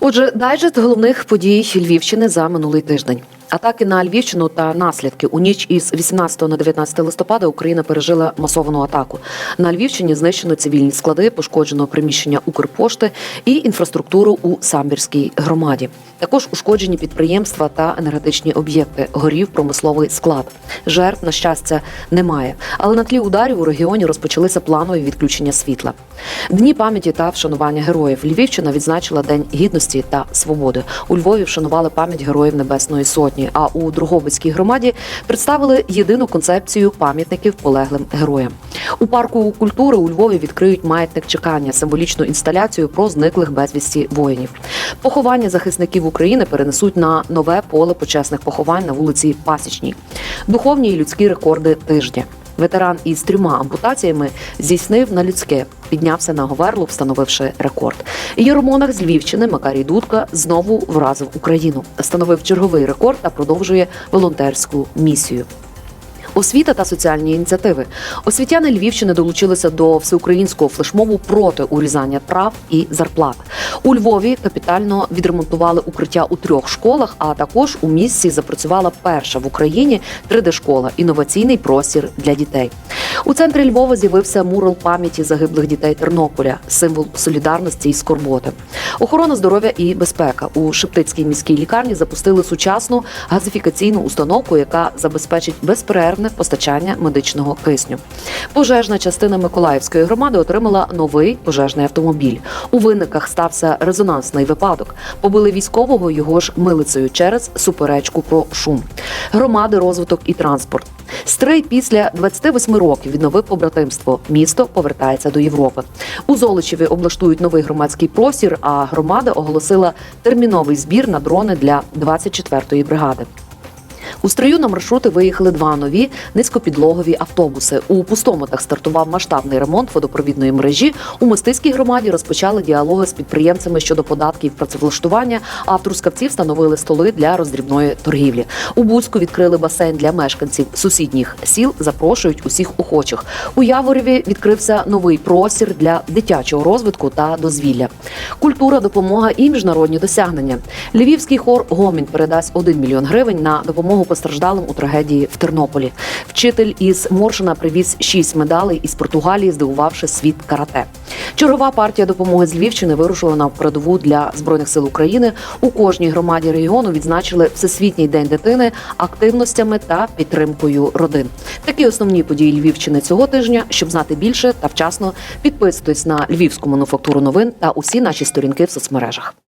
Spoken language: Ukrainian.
Отже, дайджест головних подій Львівщини за минулий тиждень. Атаки на Львівщину та наслідки у ніч із 18 на 19 листопада Україна пережила масовану атаку. На Львівщині знищено цивільні склади, пошкоджено приміщення Укрпошти і інфраструктуру у Самбірській громаді. Також ушкоджені підприємства та енергетичні об'єкти. Горів промисловий склад. Жертв на щастя немає. Але на тлі ударів у регіоні розпочалися планові відключення світла. Дні пам'яті та вшанування героїв. Львівщина відзначила День гідності та свободи. У Львові вшанували пам'ять героїв Небесної Сотні. А у Другобицькій громаді представили єдину концепцію пам'ятників полеглим героям. У парку культури у Львові відкриють маятник чекання, символічну інсталяцію про зниклих безвісті воїнів. Поховання захисників України перенесуть на нове поле почесних поховань на вулиці Пасічній. Духовні і людські рекорди тижня. Ветеран із трьома ампутаціями здійснив на людське, піднявся на говерлу, встановивши рекорд. Єромонах з Львівщини Макарій Дудка знову вразив Україну, встановив черговий рекорд та продовжує волонтерську місію. Освіта та соціальні ініціативи. Освітяни Львівщини долучилися до всеукраїнського флешмобу проти урізання прав і зарплат. У Львові капітально відремонтували укриття у трьох школах, а також у місті запрацювала перша в Україні 3D-школа інноваційний простір для дітей. У центрі Львова з'явився мурал пам'яті загиблих дітей Тернополя, символ солідарності і скорботи. Охорона здоров'я і безпека у Шептицькій міській лікарні запустили сучасну газифікаційну установку, яка забезпечить безперервне постачання медичного кисню. Пожежна частина Миколаївської громади отримала новий пожежний автомобіль. У винниках стався резонансний випадок. Побили військового його ж милицею через суперечку про шум. Громади, розвиток і транспорт. Стрий після 28 років відновив побратимство. Місто повертається до Європи. У Золочеві облаштують новий громадський простір. А громада оголосила терміновий збір на дрони для 24-ї бригади. У строю на маршрути виїхали два нові низькопідлогові автобуси. У пустомотах стартував масштабний ремонт водопровідної мережі. У мостиській громаді розпочали діалоги з підприємцями щодо податків працевлаштування. А в Трускавці встановили столи для роздрібної торгівлі. У Буцьку відкрили басейн для мешканців сусідніх сіл. Запрошують усіх охочих. У Яворові відкрився новий простір для дитячого розвитку та дозвілля. Культура, допомога і міжнародні досягнення. Львівський хор Гомін передасть 1 мільйон гривень на допомогу постраждалим у трагедії в Тернополі. Вчитель із Моршина привіз шість медалей із Португалії, здивувавши світ карате. Чергова партія допомоги з Львівщини вирушила на передову для збройних сил України. У кожній громаді регіону відзначили Всесвітній день дитини активностями та підтримкою родин. Такі основні події Львівщини цього тижня. Щоб знати більше та вчасно підписуйтесь на львівську мануфактуру новин та усі наші сторінки в соцмережах.